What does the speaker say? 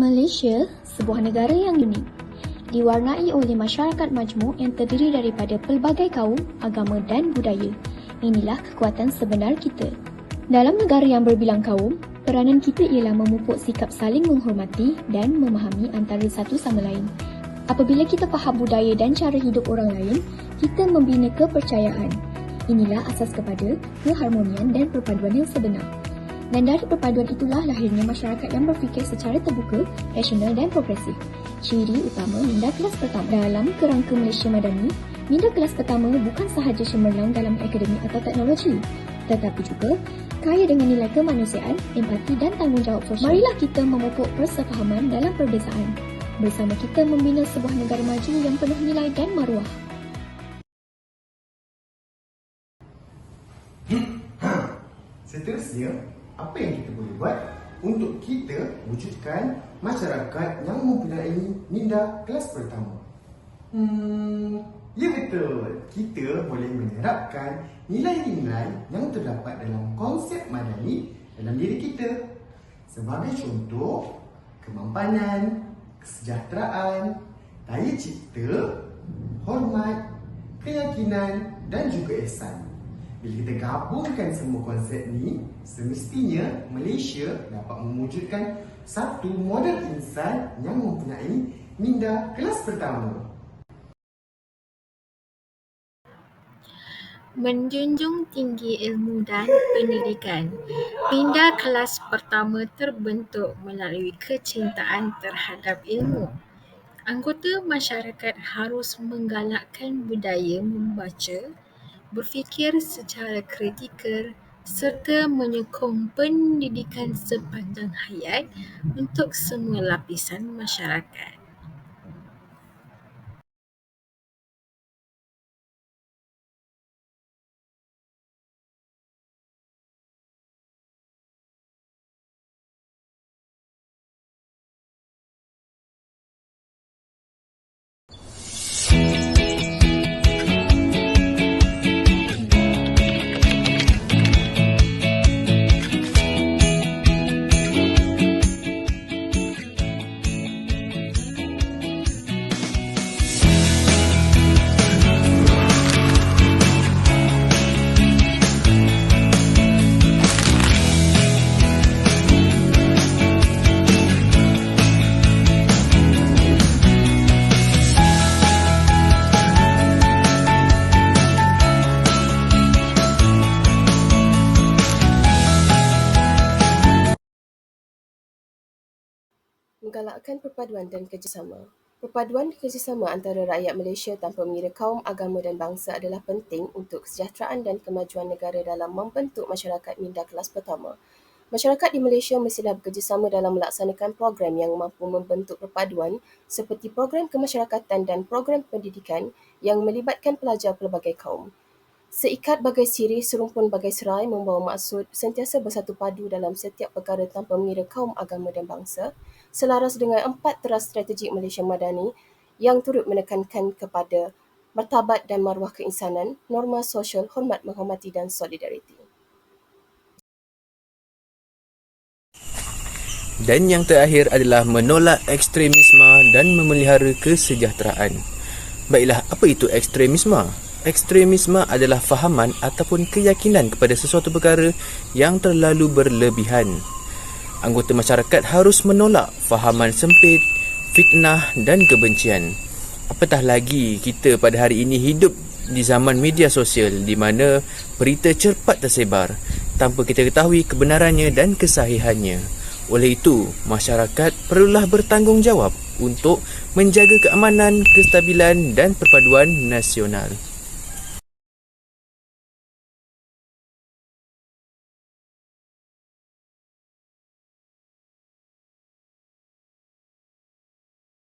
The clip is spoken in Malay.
Malaysia, sebuah negara yang unik, diwarnai oleh masyarakat majmuk yang terdiri daripada pelbagai kaum, agama dan budaya. Inilah kekuatan sebenar kita. Dalam negara yang berbilang kaum, peranan kita ialah memupuk sikap saling menghormati dan memahami antara satu sama lain. Apabila kita faham budaya dan cara hidup orang lain, kita membina kepercayaan. Inilah asas kepada keharmonian dan perpaduan yang sebenar. Dan dari perpaduan itulah lahirnya masyarakat yang berfikir secara terbuka, rasional dan progresif. Ciri utama minda kelas pertama dalam kerangka Malaysia Madani, minda kelas pertama bukan sahaja cemerlang dalam akademik atau teknologi, tetapi juga kaya dengan nilai kemanusiaan, empati dan tanggungjawab sosial. Marilah kita memupuk persefahaman dalam perbezaan. Bersama kita membina sebuah negara maju yang penuh nilai dan maruah. Seterusnya, apa yang kita boleh buat untuk kita wujudkan masyarakat yang mempunyai minda kelas pertama? Hmm, ya betul. Kita boleh menyerapkan nilai-nilai yang terdapat dalam konsep madani dalam diri kita. Sebagai contoh, kemampanan, kesejahteraan, daya cipta, hormat, keyakinan dan juga ihsan. Bila kita gabungkan semua konsep ni, semestinya Malaysia dapat mewujudkan satu model insan yang mempunyai minda kelas pertama. Menjunjung tinggi ilmu dan pendidikan. Minda kelas pertama terbentuk melalui kecintaan terhadap ilmu. Anggota masyarakat harus menggalakkan budaya membaca, berfikir secara kritikal serta menyokong pendidikan sepanjang hayat untuk semua lapisan masyarakat. Menggalakkan perpaduan dan kerjasama. Perpaduan kerjasama antara rakyat Malaysia tanpa mengira kaum, agama dan bangsa adalah penting untuk kesejahteraan dan kemajuan negara dalam membentuk masyarakat minda kelas pertama. Masyarakat di Malaysia mestilah bekerjasama dalam melaksanakan program yang mampu membentuk perpaduan seperti program kemasyarakatan dan program pendidikan yang melibatkan pelajar pelbagai kaum. Seikat bagai sirih, serumpun bagai serai membawa maksud sentiasa bersatu padu dalam setiap perkara tanpa mengira kaum, agama dan bangsa, selaras dengan empat teras strategik Malaysia Madani yang turut menekankan kepada martabat dan maruah keinsanan, norma sosial, hormat menghormati dan solidariti. Dan yang terakhir adalah menolak ekstremisme dan memelihara kesejahteraan. Baiklah, apa itu ekstremisme? Ekstremisme adalah fahaman ataupun keyakinan kepada sesuatu perkara yang terlalu berlebihan. Anggota masyarakat harus menolak fahaman sempit, fitnah dan kebencian. Apatah lagi kita pada hari ini hidup di zaman media sosial di mana berita cepat tersebar tanpa kita ketahui kebenarannya dan kesahihannya. Oleh itu, masyarakat perlulah bertanggungjawab untuk menjaga keamanan, kestabilan dan perpaduan nasional.